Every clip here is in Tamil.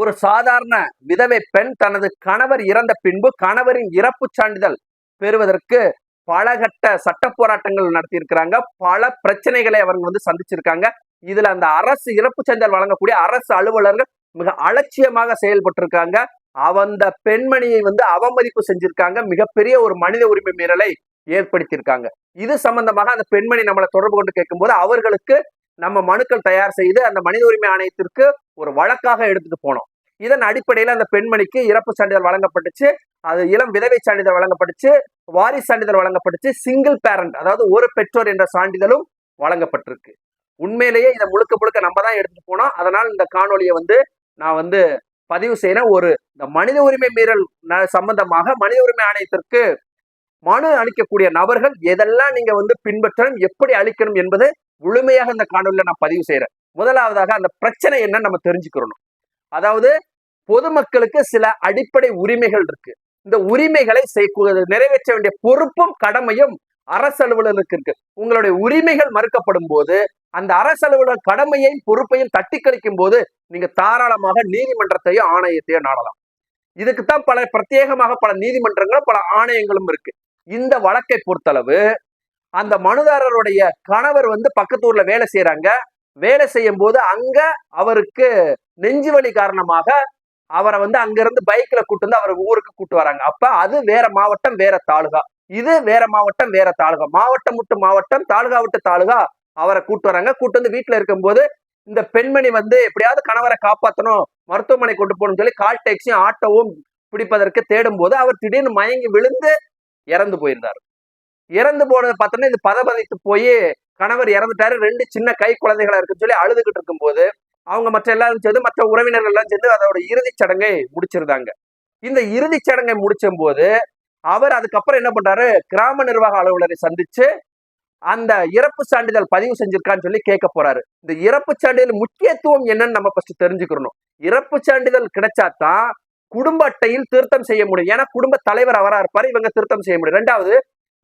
ஒரு சாதாரண விதவை பெண் தனது கணவர் இறந்த பின்பு கணவரின் இறப்பு சான்றிதழ் பெறுவதற்கு பல கட்ட சட்ட போராட்டங்கள் நடத்தியிருக்கிறாங்க. பல பிரச்சனைகளை அவங்க வந்து சந்திச்சிருக்காங்க. இதுல அந்த அரசு இறப்பு சான்றிதழ் வழங்கக்கூடிய அரசு அலுவலர்கள் மிக அலட்சியமாக செயல்பட்டிருக்காங்க. அந்த பெண்மணியை வந்து அவமதிப்பு செஞ்சிருக்காங்க. மிகப்பெரிய ஒரு மனித உரிமை மீறலை ஏற்படுத்தியிருக்காங்க. இது சம்பந்தமாக அந்த பெண்மணி நம்மளை தொடர்பு கொண்டு கேட்கும்போது அவர்களுக்கு நம்ம மனுக்கள் தயார் செய்து அந்த மனித உரிமை ஆணையத்திற்கு ஒரு வழக்காக எடுத்துட்டு போனோம். இதன் அடிப்படையில் அந்த பெண்மணிக்கு இறப்பு சான்றிதழ் வழங்கப்பட்டுச்சு. அது இளம் விதவை சான்றிதழ் வழங்கப்பட்டுச்சு. வாரிசு சான்றிதழ் வழங்கப்பட்டுச்சு. சிங்கிள் பேரண்ட் அதாவது ஒரு பெற்றோர் என்ற சான்றிதழும் வழங்கப்பட்டிருக்கு. உண்மையிலேயே இதை முழுக்க முழுக்க நம்ம தான் எடுத்துட்டு போனோம். அதனால் இந்த காணொலியை வந்து நான் வந்து பதிவு செய்யறேன். ஒரு இந்த மனித உரிமை மீறல் ந- சம்பந்தமாக மனித உரிமை ஆணையத்திற்கு மனு அளிக்கக்கூடிய நபர்கள் எதெல்லாம் நீங்க வந்து பின்பற்றணும் எப்படி அளிக்கணும் என்பது முழுமையாக இந்த காணொலியில நான் பதிவு செய்யறேன். முதலாவதாக அந்த பிரச்சனை என்னன்னு நம்ம தெரிஞ்சுக்கிறணும். அதாவது பொதுமக்களுக்கு சில அடிப்படை உரிமைகள் இருக்கு. இந்த உரிமைகளை நிறைவேற்ற வேண்டிய பொறுப்பும் கடமையும் அரசு அலுவலருக்கு இருக்கு. உங்களுடைய உரிமைகள் மறுக்கப்படும் போது அந்த அரசு அலுவலர் கடமையையும் பொறுப்பையும் தட்டி கழிக்கும் போது நீங்க தாராளமாக நீதிமன்றத்தையோ ஆணையத்தையோ நாடலாம். இதுக்குத்தான் பல பிரத்யேகமாக பல நீதிமன்றங்களும் பல ஆணையங்களும் இருக்கு. இந்த வழக்கை பொறுத்தளவு அந்த மனுதாரருடைய கணவர் வந்து பக்கத்து ஊர்ல வேலை செய்யறாங்க வேலை செய்யும் போது அங்க அவருக்கு நெஞ்சு வலி காரணமாக அவரை வந்து அங்கிருந்து பைக்ல கூட்டு வந்து அவரை ஊருக்கு கூட்டு வராங்க. அப்ப அது வேற மாவட்டம் வேற தாலுகா. இது வேற மாவட்டம் வேற தாலுகா. மாவட்டம் விட்டு மாவட்டம் தாலுகா விட்டு தாலுகா அவரை கூட்டு வராங்க. கூட்டு வந்து வீட்டுல இருக்கும்போது இந்த பெண்மணி வந்து எப்படியாவது கணவரை காப்பாத்தணும் மருத்துவமனை கொண்டு போகணும்னு சொல்லி கால் டாக்ஸியும் ஆட்டோவும் பிடிப்பதற்கு தேடும் போது அவர் திடீர்னு மயங்கி விழுந்து இறந்து போயிருந்தார். இறந்து போனது பார்த்தோன்னா இது பதபதித்து போய் கணவர் இறந்துட்டாரு. ரெண்டு சின்ன கை குழந்தைகளா இருக்குன்னு சொல்லி அழுதுகிட்டு இருக்கும்போது அவங்க மற்ற எல்லாரும் சேர்ந்து மற்ற உறவினர்கள் எல்லாம் சேர்ந்து அதோட இறுதிச் சடங்கை முடிச்சிருந்தாங்க. இந்த இறுதிச் சடங்கை முடிச்சும் போது அவர் அதுக்கப்புறம் என்ன பண்றாரு? கிராம நிர்வாக அலுவலரை சந்திச்சு அந்த இறப்பு சான்றிதழ் பதிவு செஞ்சிருக்கான்னு சொல்லி கேட்க போறாரு. இந்த இறப்பு சான்றிதழ் முக்கியத்துவம் என்னன்னு நம்ம ஃபர்ஸ்ட் தெரிஞ்சுக்கணும் இறப்பு சான்றிதழ் கிடைச்சாதான் குடும்ப அட்டையில் திருத்தம் செய்ய முடியும். ஏன்னா குடும்ப தலைவர் அவரா இருப்பாரு இவங்க திருத்தம் செய்ய முடியும். ரெண்டாவது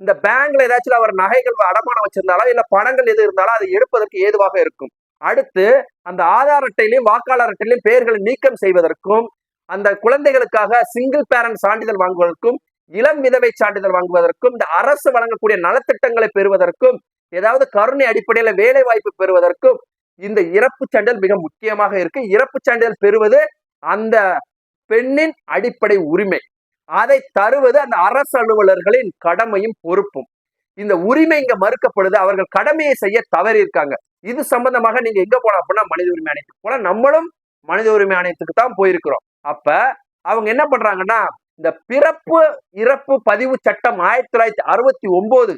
இந்த பேங்க்ல ஏதாச்சும் அவர் நகைகள் அடமானம் வச்சிருந்தாலோ இல்ல பணங்கள் எது இருந்தாலோ அதை எடுப்பதற்கு ஏதுவாக இருக்கும். அடுத்து அந்த ஆதார் அட்டையிலையும் வாக்காளர் அட்டையிலையும் பெயர்களை நீக்கம் செய்வதற்கும் அந்த குழந்தைகளுக்காக சிங்கிள் பேரண்ட் சான்றிதழ் வாங்குவதற்கும் இளம் விதவை சான்றிதழ் வாங்குவதற்கும் இந்த அரசு வழங்கக்கூடிய நலத்திட்டங்களை பெறுவதற்கும் ஏதாவது கருணை அடிப்படையில வேலை வாய்ப்பு பெறுவதற்கும் இந்த இறப்பு சான்றிதழ் மிக முக்கியமாக இருக்கு. இறப்பு சான்றிதழ் பெறுவது அந்த பெண்ணின் அடிப்படை உரிமை. அதை தருவது அந்த அரசு அலுவலர்களின் கடமையும் பொறுப்பும். இந்த உரிமை இங்க மறுக்கப்படுது. அவர்கள் கடமையை செய்ய தவறி இருக்காங்க இது சம்பந்தமாக நீங்க எங்க போலாம் அப்படின்னா மனித உரிமை ஆணையத்துக்கு போல நம்மளும் மனித உரிமை ஆணையத்துக்கு தான் போயிருக்கிறோம். அப்ப அவங்க என்ன பண்றாங்கன்னா இந்த பிறப்பு இறப்பு பதிவு சட்டம் ஆயிரத்தி தொள்ளாயிரத்தி அறுபத்தி ஒன்பது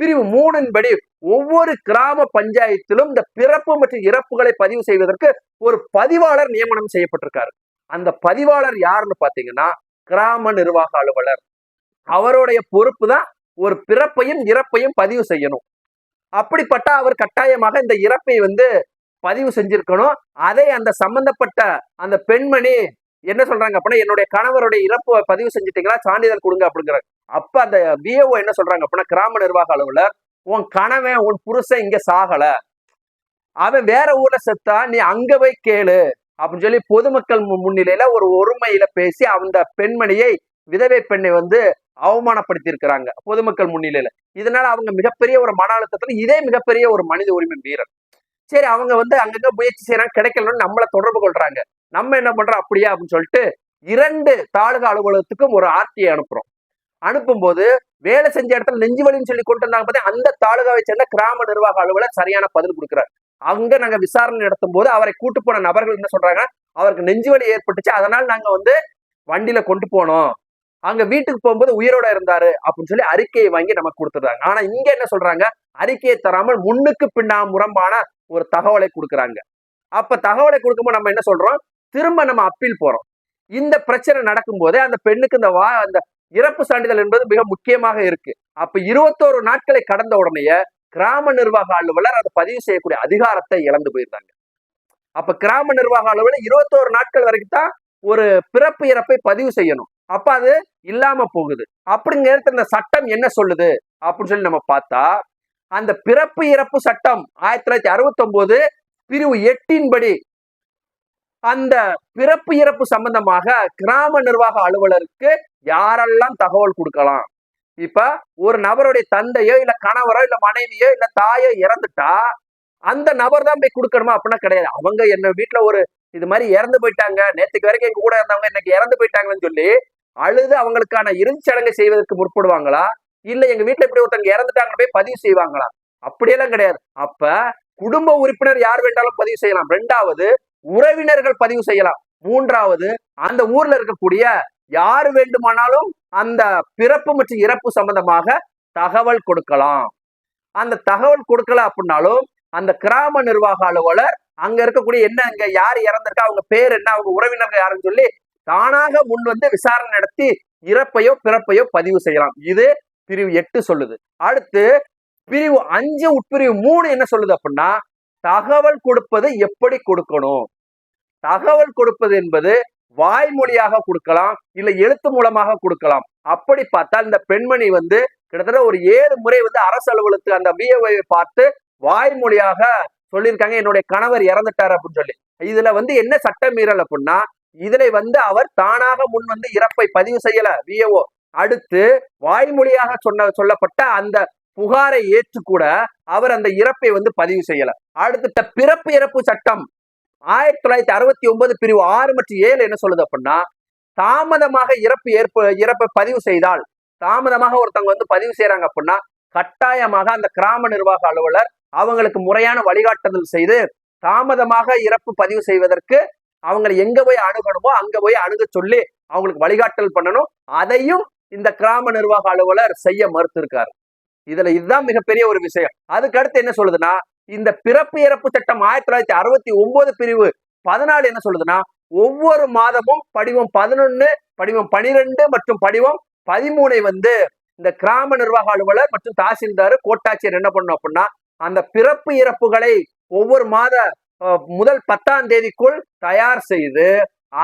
பிரிவு மூணின் படி ஒவ்வொரு கிராம பஞ்சாயத்திலும் இந்த பிறப்பு மற்றும் இறப்புகளை பதிவு செய்வதற்கு ஒரு பதிவாளர் நியமனம் செய்யப்பட்டிருக்காரு. அந்த பதிவாளர் யாருன்னு பாத்தீங்கன்னா கிராம நிர்வாக அலுவலர். அவருடைய பொறுப்பு தான் ஒரு பிறப்பையும் இறப்பையும் பதிவு செய்யணும். அப்படிப்பட்ட அவர் கட்டாயமாக இந்த இறப்பை வந்து பதிவு செஞ்சிருக்கணும். அதை அந்த சம்பந்தப்பட்ட அந்த பெண்மணி என்ன சொல்றாங்க அப்படின்னா என்னுடைய கணவருடைய இறப்பு பதிவு செஞ்சுட்டீங்களா? சான்றிதழ் கொடுங்க அப்படிங்கிறாங்க அப்ப அந்த பிஏஓ என்ன சொல்றாங்க அப்படின்னா கிராம நிர்வாக அலுவலர் உன் கணவன் உன் புருஷன் இங்க சாகல. அவன் வேற ஊர்ல செத்தா நீ அங்க போய் கேளு அப்படின்னு சொல்லி பொதுமக்கள் மு- முன்னிலையில ஒரு ஒருமையில பேசி அந்த பெண்மணியை விதவை பெண்ணை வந்து அவமானப்படுத்தி இருக்கிறாங்க பொதுமக்கள் முன்னிலையில. இதனால அவங்க மிகப்பெரிய ஒரு மன அழுத்தத்துல இதே மிகப்பெரிய ஒரு மனித உரிமை மீறல் சரி அவங்க வந்து அங்கங்க முயற்சி செய்யறாங்க கிடைக்கலன்னு நம்மளை தொடர்பு கொள்றாங்க. நம்ம என்ன பண்றோம்? அப்படியா அப்படின்னு சொல்லிட்டு இரண்டு தாலுகா அலுவலகத்துக்கும் ஒரு ஆர்டிஐ அனுப்புறோம். அனுப்பும்போது வேலை செஞ்ச இடத்துல நெஞ்சு வலின்னு சொல்லி கொண்டு வந்தாங்க பார்த்தா அந்த தாலுகாவை சேர்ந்த கிராம நிர்வாக அலுவலர் சரியான பதில் கொடுக்குறாரு. அங்க நாங்க விசாரணை நடத்தும் போது அவரை கூட்டு போன நபர்கள் என்ன சொல்றாங்க? அவருக்கு நெஞ்சு வலி ஏற்பட்டுச்சு. அதனால நாங்க வந்து வண்டியில கொண்டு போனோம். அங்க வீட்டுக்கு போகும்போது உயிரோட இருந்தாரு அப்படின்னு சொல்லி அறிக்கையை வாங்கி நமக்கு கொடுத்துடுறாங்க. ஆனா இங்க என்ன சொல்றாங்க? அறிக்கையை தராமல் முன்னுக்கு பின்னா முரம்பான ஒரு தகவலை கொடுக்குறாங்க. அப்ப தகவலை கொடுக்கும்போது நம்ம என்ன சொல்றோம்? திரும்ப நம்ம அப்பீல் போறோம். இந்த பிரச்சனை நடக்கும்போது அந்த பெண்ணுக்கு இந்த வா அந்த இறப்பு சான்றிதழ் என்பது மிக முக்கியமாக இருக்கு. அப்ப இருபத்தோரு நாட்களை கடந்த உடனேயே கிராம நிர்வாக அலுவலர் அதை பதிவு செய்யக்கூடிய அதிகாரத்தை இழந்து போயிருந்தாங்க. அப்ப கிராம நிர்வாக அலுவலர் இருபத்தோரு நாட்கள் வரைக்கும் தான் ஒரு பிறப்பு இறப்பை பதிவு செய்யணும். அப்ப அது இல்லாம போகுது. அப்படிங்கிற நேரத்துல இந்த சட்டம் என்ன சொல்லுது? அப்படின்னு சொல்லி நம்ம பார்த்தா அந்த பிறப்பு இறப்பு சட்டம் ஆயிரத்தி தொள்ளாயிரத்தி அறுபத்தி ஒன்பது பிரிவு எட்டின் படி அந்த பிறப்பு இறப்பு சம்பந்தமாக கிராம நிர்வாக அலுவலருக்கு யாரெல்லாம் தகவல் கொடுக்கலாம்? இப்ப ஒரு நபருடைய தந்தையோ இல்ல கணவரோ இல்ல மனைவியோ இல்ல தாயோ இறந்துட்டா அந்த நபர் தான் போய் கொடுக்கணுமா? அப்படின்னா கிடையாது. அவங்க என்ன வீட்டுல ஒரு இது மாதிரி இறந்து போயிட்டாங்க. நேத்துக்கு வரைக்கும் எங்க கூட இருந்தவங்க இன்னைக்கு இறந்து போயிட்டாங்கன்னு சொல்லி அழுது அவங்களுக்கான இறுதிச் செய்வதற்கு முற்படுவாங்களா? இல்ல எங்க வீட்டுல இப்படி ஒருத்தவங்க இறந்துட்டாங்க போய் பதிவு செய்வாங்களா? அப்படியெல்லாம் கிடையாது. அப்ப குடும்ப உறுப்பினர் யார் வேண்டாலும் பதிவு செய்யலாம். ரெண்டாவது உறவினர்கள் பதிவு செய்யலாம். மூன்றாவது அந்த ஊர்ல இருக்கக்கூடிய யார் வேண்டுமானாலும் அந்த பிறப்பு மற்றும் இறப்பு சம்பந்தமாக தகவல் கொடுக்கலாம். அந்த தகவல் கொடுக்கல அப்படின்னாலும் அந்த கிராம நிர்வாக அலுவலர் அங்க இருக்கக்கூடிய என்ன இங்க யார் இறந்திருக்கா அவங்க பேர் என்ன அவங்க உறவினர்கள் யாருன்னு சொல்லி தானாக முன் வந்து விசாரணை நடத்தி இறப்பையோ பிறப்பையோ பதிவு செய்யலாம். இது பிரிவு எட்டு சொல்லுது. அடுத்து பிரிவு அஞ்சு உட்பிரிவு மூணு என்ன சொல்லுது அப்படின்னா தகவல் கொடுப்பது எப்படி கொடுக்கணும்? தகவல் கொடுப்பது என்பது வாய்மொழியாக கொடுக்கலாம் இல்ல எழுத்து மூலமாக கொடுக்கலாம். அப்படி பார்த்தால் இந்த பெண்மணி வந்து கிட்டத்தட்ட ஒரு ஏழு முறை வந்து அரசு அலுவலகத்துக்கு அந்த பிஏஓவை பார்த்து வாய்மொழியாக சொல்லியிருக்காங்க என்னுடைய கணவர் இறந்துட்டார் அப்படின்னு சொல்லி. இதுல வந்து என்ன சட்ட மீறல் அப்படின்னா இதுல வந்து அவர் தானாக முன் வந்து இறப்பை பதிவு செய்யல விஏஓ அடுத்து வாய்மொழியாக சொன்ன சொல்லப்பட்ட அந்த புகாரை ஏற்று கூட அவர் அந்த இறப்பை வந்து பதிவு செய்யல. அடுத்த பிறப்பு இறப்பு சட்டம். ஆயிரத்தி தொள்ளாயிரத்தி அறுபத்தி ஒன்பது பிரிவு ஆறு மற்றும் ஏழு என்ன சொல்லுது அப்படின்னா தாமதமாக இறப்பு ஏற்ப இறப்பை பதிவு செய்தால் தாமதமாக ஒருத்தவங்க வந்து பதிவு செய்யறாங்க அப்படின்னா கட்டாயமாக அந்த கிராம நிர்வாக அலுவலர் அவங்களுக்கு முறையான வழிகாட்டுதல் செய்து தாமதமாக இறப்பு பதிவு செய்வதற்கு அவங்களை எங்க போய் அணுகணுமோ அங்க போய் அணுக சொல்லி அவங்களுக்கு வழிகாட்டல் பண்ணணும். அதையும் இந்த கிராம நிர்வாக அலுவலர் செய்ய மறுத்திருக்காரு. இதுல இதுதான் மிகப்பெரிய ஒரு விஷயம். அதுக்கு அடுத்து என்ன சொல்லுதுன்னா இந்த பிறப்பு இறப்பு சட்டம் ஆயிரத்தி தொள்ளாயிரத்தி அறுபத்தி ஒன்பது பிரிவு பதினாலு என்ன சொல்லுதுன்னா ஒவ்வொரு மாதமும் படிவம் பதினொன்னு படிவம் பனிரெண்டு மற்றும் படிவம் பதிமூனை வந்து இந்த கிராம நிர்வாக அலுவலர் மற்றும் தாசில்தார் கோட்டாட்சியர் என்ன பண்ணணும் அப்படின்னா அந்த பிறப்பு இறப்புகளை ஒவ்வொரு மாத முதல் பத்தாம் தேதிக்குள் தயார் செய்து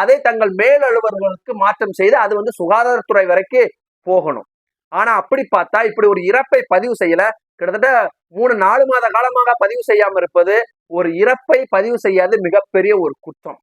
அதை தங்கள் மேல் அலுவலர்களுக்கு மாற்றம் செய்து அது வந்து சுகாதாரத்துறை வரைக்கும் போகணும். ஆனா அப்படி பார்த்தா இப்படி ஒரு இறப்பை பதிவு செய்யல. கிட்டத்தட்ட மூணு நாலு மாத காலமாக பதிவு செய்யாம இருப்பது ஒரு இறப்பை பதிவு செய்யாது மிகப்பெரிய ஒரு குற்றம்.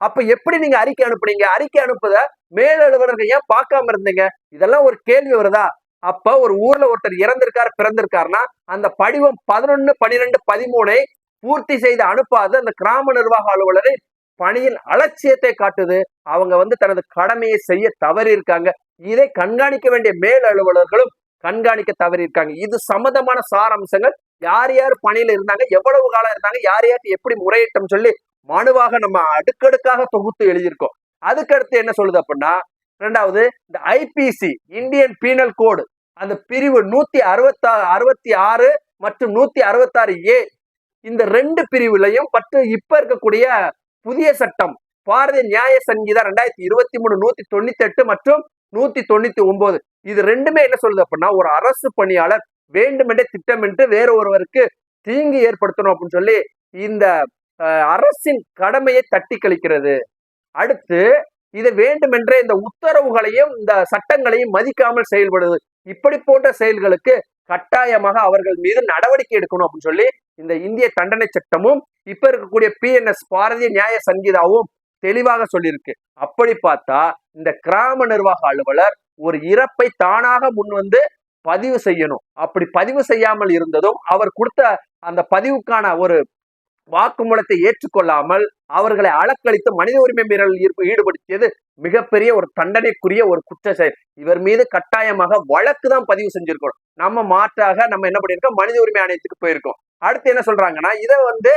அப்ப எப்படி நீங்க அறிக்கை அனுப்புனீங்க? அறிக்கை அனுப்புத மேல் அலுவலர்கள் ஏன் பார்க்காம இருந்தீங்க? இதெல்லாம் ஒரு கேள்வி வருதா? அப்ப ஒரு ஊர்ல ஒருத்தர் இறந்திருக்காரு பிறந்திருக்காருன்னா அந்த படிவம் பதினொன்னு பனிரெண்டு பதிமூணை பூர்த்தி செய்து அனுப்பாது. அந்த கிராம நிர்வாக அலுவலரை பணியின் அலட்சியத்தை காட்டுது. அவங்க வந்து தனது கடமையை செய்ய தவறி இருக்காங்க இதை கண்காணிக்க வேண்டிய மேல் அலுவலர்களும் கண்காணிக்க தவறி இருக்காங்க இது சம்பந்தமான சாரம்சங்கள். யார் யார் பணியில இருந்தாங்க? எவ்வளவு காலம் இருந்தாங்க? யார் யாருக்கு எப்படி முறையிட்டம் சொல்லி மனுவாக நம்ம அடுக்கடுக்காக தொகுத்து எழுதியிருக்கோம். அதுக்கடுத்து என்ன சொல்லுது அப்படின்னா ரெண்டாவது இந்த ஐபிசி இந்தியன் பீனல் கோடு அந்த பிரிவு நூத்தி அறுபத்தா அறுபத்தி ஆறு மற்றும் நூத்தி அறுபத்தாறு ஏ இந்த ரெண்டு பிரிவுலையும் பட்டு இப்ப இருக்கக்கூடிய புதிய சட்டம் பாரதிய நியாய சங்கீதா ரெண்டாயிரத்தி இருபத்தி மூணு நூத்தி தொண்ணூத்தி எட்டு மற்றும் நூத்தி தொண்ணூத்தி ஒன்பது இது ரெண்டுமே என்ன சொல்லுது அப்படின்னா ஒரு அரசு பணியாளர் வேண்டுமென்றே திட்டமிட்டு வேற ஒருவருக்கு தீங்கு ஏற்படுத்தணும் அப்படின்னு சொல்லி இந்த அரசின் கடமையை தட்டி கழிக்கிறது. அடுத்து இது வேண்டுமென்றே இந்த உத்தரவுகளையும் இந்த சட்டங்களையும் மதிக்காமல் செயல்படுது. இப்படி போன்ற செயல்களுக்கு கட்டாயமாக அவர்கள் மீது நடவடிக்கை எடுக்கணும் அப்படின்னு சொல்லி இந்த இந்திய தண்டனை சட்டமும் இப்ப இருக்கக்கூடிய பிஎன்எஸ் பாரதிய நியாய சங்கீதாவும் தெளிவாக சொல்லியிருக்கு. அப்படி பார்த்தா இந்த கிராம நிர்வாக அலுவலர் ஒரு இறப்பை தானாக முன் வந்து பதிவு செய்யணும். அப்படி பதிவு செய்யாமல் இருந்ததும் அவர் கொடுத்த அந்த பதிவுக்கான ஒரு வாக்குமூலத்தை ஏற்றுக்கொள்ளாமல் அவர்களை அளக்களித்து மனித உரிமை மீறல் ஈடுபடுத்தியது மிகப்பெரிய ஒரு தண்டனைக்குரிய ஒரு குற்ற செயல் இவர் மீது கட்டாயமாக வழக்கு தான் பதிவு செஞ்சிருக்கணும். நம்ம மாற்றாக நம்ம என்ன பண்ணியிருக்கோம்? மனித உரிமை ஆணையத்துக்கு போயிருக்கோம். அடுத்து என்ன சொல்றாங்கன்னா இதை வந்து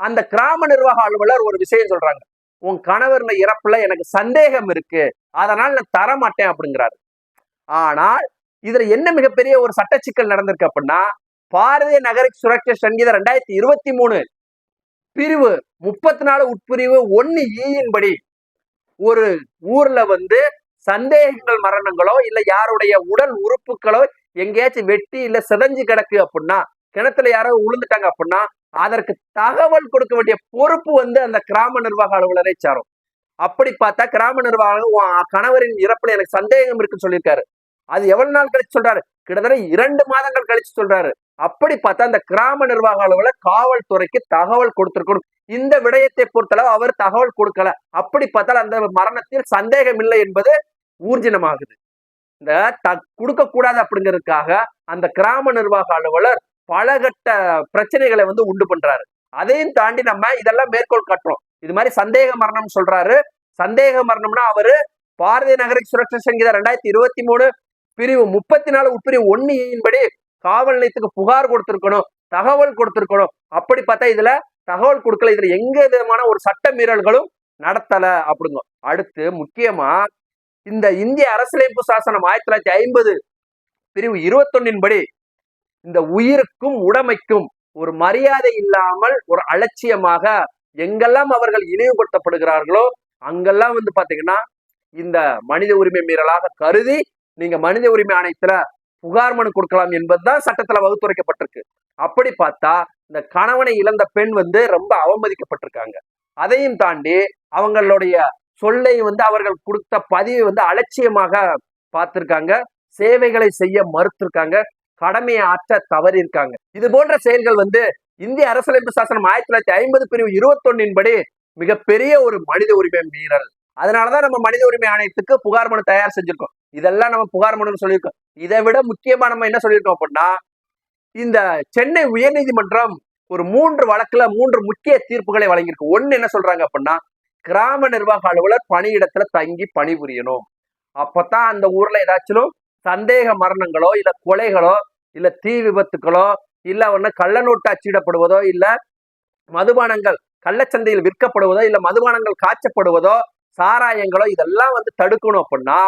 அந்த கிராம நிர்வாக அலுவலர் ஒரு விஷயம் சொல்றாங்க. உன் கணவர்ல இறப்புல எனக்கு சந்தேகம் இருக்கு. அதனால் நான் தர மாட்டேன் அப்படிங்கிறாரு. ஆனால் இதுல என்ன மிகப்பெரிய ஒரு சட்ட சிக்கல் நடந்திருக்கு அப்படின்னா பாரதிய நகர சுரக்ஷா சங்கீதம் ரெண்டாயிரத்தி இருபத்தி மூணு பிரிவு முப்பத்தி நாலு உட்பிரிவு ஒன்னு e ஈயின்படி ஒரு ஊர்ல வந்து சந்தேகங்கள் மரணங்களோ இல்ல யாருடைய உடல் உறுப்புகளோ எங்கேயாச்சும் வெட்டி இல்ல சிதஞ்சு கிடக்கு அப்படின்னா கிணத்துல யாரோ விழுந்துட்டாங்க அப்படின்னா அதற்கு தகவல் கொடுக்க வேண்டிய பொறுப்பு வந்து அந்த கிராம நிர்வாக அலுவலரை சாரும். அப்படி பார்த்தா கிராம நிர்வாகம் கணவரின் இறப்புல எனக்கு சந்தேகம் இருக்குன்னு சொல்லியிருக்காரு. அது எவ்வளவு நாள் கழிச்சு சொல்றாரு? கிட்டத்தட்ட இரண்டு மாதங்கள் கழிச்சு சொல்றாரு. அப்படி பார்த்தா அந்த கிராம நிர்வாக அலுவலர் காவல்துறைக்கு தகவல் கொடுத்திருக்கணும். இந்த விடயத்தை பொறுத்தளவு அவர் தகவல் கொடுக்கல. அப்படி பார்த்தால் அந்த மரணத்தில் சந்தேகம் இல்லை என்பது ஊர்ஜினமாகுது. இந்த த கொடுக்க கூடாது அப்படிங்கிறதுக்காக அந்த கிராம நிர்வாக அலுவலர் பலகட்ட பிரச்சனைகளை வந்து உண்டு பண்றாரு. அதையும் தாண்டி நம்ம இதெல்லாம் மேற்கோள் காட்டுறோம். இது மாதிரி சந்தேக மரணம் சொல்றாரு. சந்தேக மரணம்னா அவரு பாரதிய நகரிக் சுரக்ஷா சங்கீதம் ரெண்டாயிரத்தி இருபத்தி மூணு பிரிவு முப்பத்தி நாலு உட்பிரிவு ஒன்னியின்படி காவல் நிலையத்துக்கு புகார் கொடுத்திருக்கணும் தகவல் கொடுத்திருக்கணும். அப்படி பார்த்தா இதுல தகவல் கொடுக்கல. இதுல எங்க விதமான ஒரு சட்ட மீறல்களும் நடத்தல அப்படிங்க. அடுத்து முக்கியமா இந்த இந்திய அரசியலமைப்பு சாசனம் ஆயிரத்தி தொள்ளாயிரத்தி ஐம்பது பிரிவு இருபத்தொன்னின் படி இந்த உயிருக்கும் உடைமைக்கும் ஒரு மரியாதை இல்லாமல் ஒரு அலட்சியமாக எங்கெல்லாம் அவர்கள் இழிவுபடுத்தப்படுகிறார்களோ அங்கெல்லாம் வந்து பாத்தீங்கன்னா இந்த மனித உரிமை மீறலாக கருதி நீங்க மனித உரிமை ஆணையத்துல புகார் மனு கொடுக்கலாம் என்பதுதான் சட்டத்துல வகுத்துரைக்கப்பட்டிருக்கு. அப்படி பார்த்தா இந்த கணவனை இழந்த பெண் வந்து ரொம்ப அவமதிக்கப்பட்டிருக்காங்க. அதையும் தாண்டி அவங்களுடைய சொல்லை வந்து அவர்கள் கொடுத்த பதிவை வந்து அலட்சியமாக பார்த்திருக்காங்க. சேவைகளை செய்ய மறுத்திருக்காங்க. கடமையை ஆற்ற தவறியிருக்காங்க. இது போன்ற செயல்கள் வந்து இந்திய அரசியலமைப்பு சாசனம் ஆயிரத்தி தொள்ளாயிரத்தி ஐம்பது பிரிவு இருபத்தொன்னின் படி மிகப்பெரிய ஒரு மனித உரிமை மீறல். அதனாலதான் நம்ம மனித உரிமை ஆணையத்துக்கு புகார் மனு தயார் செஞ்சிருக்கோம். இதெல்லாம் நம்ம புகார் மனுன்னு சொல்லியிருக்கோம். இதை விட முக்கியமா நம்ம என்ன சொல்லியிருக்கோம் அப்படின்னா இந்த சென்னை உயர்நீதிமன்றம் ஒரு மூன்று வழக்குல மூன்று முக்கிய தீர்ப்புகளை வழங்கியிருக்கு. ஒன்னு என்ன சொல்றாங்க அப்படின்னா கிராம நிர்வாக அலுவலர் பணியிடத்துல தங்கி பணிபுரியணும். அப்பதான் அந்த ஊர்ல ஏதாச்சும் சந்தேக மரணங்களோ இல்ல கொலைகளோ இல்ல தீ விபத்துக்களோ இல்ல ஒண்ணு கள்ள நோட்டு அச்சிடப்படுவதோ இல்ல மதுபானங்கள் கள்ளச்சந்தையில் விற்கப்படுவதோ இல்ல மதுபானங்கள் காய்ச்சப்படுவதோ சாராயங்களோ இதெல்லாம் வந்து தடுக்கணும் அப்படின்னா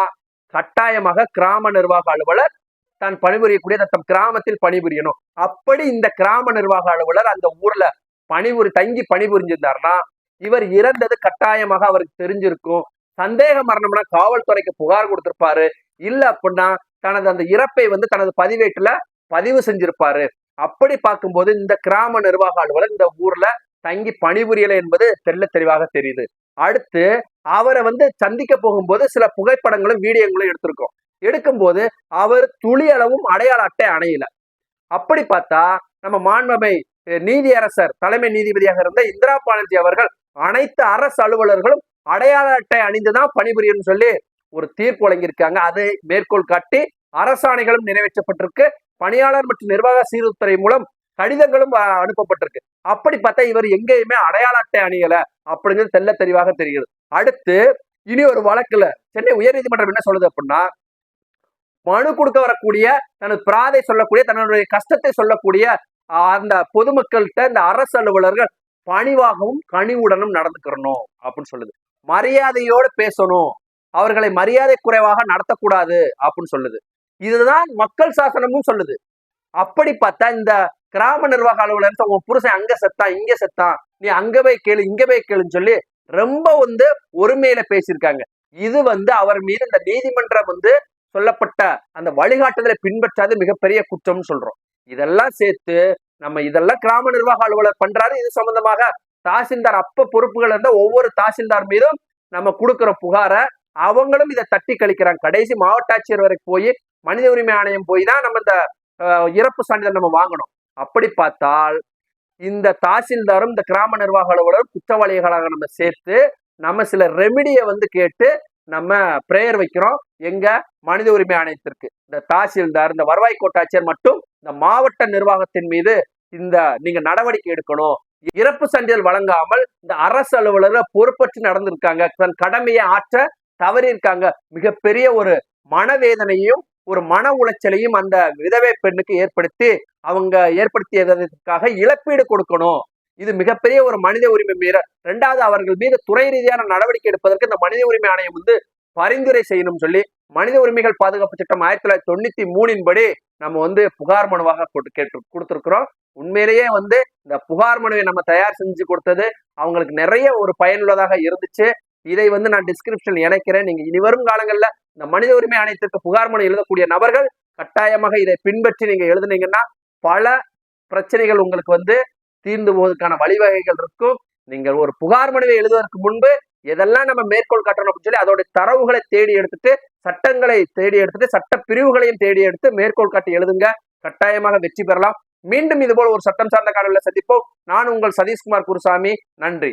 கட்டாயமாக கிராம நிர்வாக அலுவலர் தான் பணிபுரியக்கூடிய தம் கிராமத்தில் பணிபுரியணும். அப்படி இந்த கிராம நிர்வாக அலுவலர் அந்த ஊர்ல பணிபுரி தங்கி பணிபுரிஞ்சிருந்தாருன்னா இவர் இறந்தது கட்டாயமாக அவருக்கு தெரிஞ்சிருக்கும். சந்தேக மரணம்னா காவல்துறைக்கு புகார் கொடுத்திருப்பாரு. இல்ல அப்படின்னா தனது அந்த இறப்பை வந்து தனது பதிவேட்டுல பதிவு செஞ்சிருப்பாரு. அப்படி பார்க்கும்போது இந்த கிராம நிர்வாக அலுவலர் இந்த ஊர்ல தங்கி பணிபுரியல என்பது தெல்ல தெளிவாக தெரியுது. அடுத்து அவரை வந்து சந்திக்க போகும்போது சில புகைப்படங்களும் வீடியோங்களும் எடுத்திருக்கோம். எடுக்கும்போது அவர் துளி அளவும் அடையாள அட்டை அணையல. அப்படி பார்த்தா நம்ம மாண்பமை நீதியரசர் தலைமை நீதிபதியாக இருந்த இந்திரா பானர்ஜி அவர்கள் அனைத்து அரசு அலுவலர்களும் அடையாள அட்டை அணிந்துதான் பணிபுரியணும்னு சொல்லி ஒரு தீர்ப்பு வழங்கியிருக்காங்க. அதை மேற்கோள் காட்டி அரசாணைகளும் நிறைவேற்றப்பட்டிருக்கு. பணியாளர் மற்றும் நிர்வாக சீர்துறை மூலம் கடிதங்களும் அனுப்பப்பட்டிருக்கு. அப்படி பார்த்தா இவர் எங்கேயுமே அடையாள அட்டை அணியல அப்படிங்கிறது தெல்ல தெளிவாக தெரிகிறது. அடுத்து இனி ஒரு வழக்குல சென்னை உயர்நீதிமன்றம் என்ன சொல்லுது அப்படின்னா மனு கொடுக்க வரக்கூடிய தனது பிராதை சொல்லக்கூடிய தன்னுடைய கஷ்டத்தை சொல்லக்கூடிய அந்த பொதுமக்கள்கிட்ட இந்த அரசு அலுவலர்கள் பணிவாகவும் கனிவுடனும் நடந்துக்கிறணும் அப்படின்னு சொல்லுது. மரியாதையோடு பேசணும். அவர்களை மரியாதை குறைவாக நடத்தக்கூடாது அப்படின்னு சொல்லுது. இதுதான் மக்கள் சாசனமும் சொல்லுது. அப்படி பார்த்தா இந்த கிராம நிர்வாக அலுவலர் உன் புருஷன் அங்க செத்தான் இங்க செத்தான் நீ அங்க போய் கேளு இங்க போய் கேளுன்னு சொல்லி ரொம்ப வந்து ஒருமையில பேசியிருக்காங்க. இது வந்து அவர் மீது இந்த நீதிமன்றம் வந்து சொல்லப்பட்ட அந்த வழிகாட்டுதலை பின்பற்றாது மிகப்பெரிய குற்றம்னு சொல்றோம். இதெல்லாம் சேர்த்து நம்ம இதெல்லாம் கிராம நிர்வாக அலுவலர் பண்றாரு. இது சம்பந்தமாக தாசில்தார் அப்ப பொறுப்புகள் இருந்த ஒவ்வொரு தாசில்தார் மீதும் நம்ம கொடுக்குற புகாரை அவங்களும் இதை தட்டி கழிக்கிறாங்க. கடைசி மாவட்ட ஆட்சியர் வரைக்கும் போய் மனித உரிமை ஆணையம் போய் தான் நம்ம இந்த இறப்பு சான்றிதழ் நம்ம வாங்கணும். அப்படி பார்த்தால் இந்த தாசில்தாரும் இந்த கிராம நிர்வாக அலுவலரும் குற்றவாளிகளாக நம்ம சேர்த்து நம்ம சில ரெமிடியை வந்து கேட்டு நம்ம பிரேயர் வைக்கிறோம். எங்க? மனித உரிமை ஆணையத்திற்கு. இந்த தாசில்தார் இந்த வருவாய் கோட்டாட்சியர் மட்டும் இந்த மாவட்ட நிர்வாகத்தின் மீது இந்த நீங்க நடவடிக்கை எடுக்கணும். இறப்பு சான்றிதழ் வழங்காமல் இந்த அரசு அலுவலர் பொறுப்பற்று நடந்திருக்காங்க. தன் கடமையை ஆற்ற தவறியிருக்காங்க மிகப்பெரிய ஒரு மனவேதனையும் ஒரு மன உளைச்சலையும் அந்த விதவை பெண்ணுக்கு ஏற்படுத்தி அவங்க ஏற்படுத்தியதற்காக இழப்பீடு கொடுக்கணும். இது மிகப்பெரிய ஒரு மனித உரிமை மீற ரெண்டாவது அவர்கள் மீது துறை ரீதியான நடவடிக்கை எடுப்பதற்கு இந்த மனித உரிமை ஆணையம் வந்து பரிந்துரை செய்யணும் சொல்லி மனித உரிமைகள் பாதுகாப்பு சட்டம் ஆயிரத்தி தொள்ளாயிரத்தி தொண்ணூத்தி மூணின் படி நம்ம வந்து புகார் மனுவாக கேட்டு கொடுத்துருக்குறோம். உண்மையிலேயே வந்து இந்த புகார் மனுவை நம்ம தயார் செஞ்சு கொடுத்தது அவங்களுக்கு நிறைய ஒரு பயனுள்ளதாக இருந்துச்சு. இதை வந்து நான் டிஸ்கிரிப்ஷன் இணைக்கிறேன். நீங்க இனி வரும் காலங்கள்ல இந்த மனித உரிமை ஆணையத்திற்கு புகார் மனு எழுதக்கூடிய நபர்கள் கட்டாயமாக இதை பின்பற்றி நீங்க எழுதுனீங்கன்னா பல பிரச்சனைகள் உங்களுக்கு வந்து தீர்ந்து போவதற்கான வழிவகைகள் இருக்கும். நீங்கள் ஒரு புகார் மனுவை எழுதுவதற்கு முன்பு எதெல்லாம் நம்ம மேற்கோள் காட்டணும் அப்படின்னு சொல்லி அதோட தரவுகளை தேடி எடுத்துட்டு சட்டங்களை தேடி எடுத்துட்டு சட்ட பிரிவுகளையும் தேடி எடுத்து மேற்கோள் காட்டி எழுதுங்க. கட்டாயமாக வெற்றி பெறலாம். மீண்டும் இது போல ஒரு சட்டம் சார்ந்த காலங்களில் சந்திப்போம். நான் உங்கள் சதீஷ்குமார் குருசாமி. நன்றி.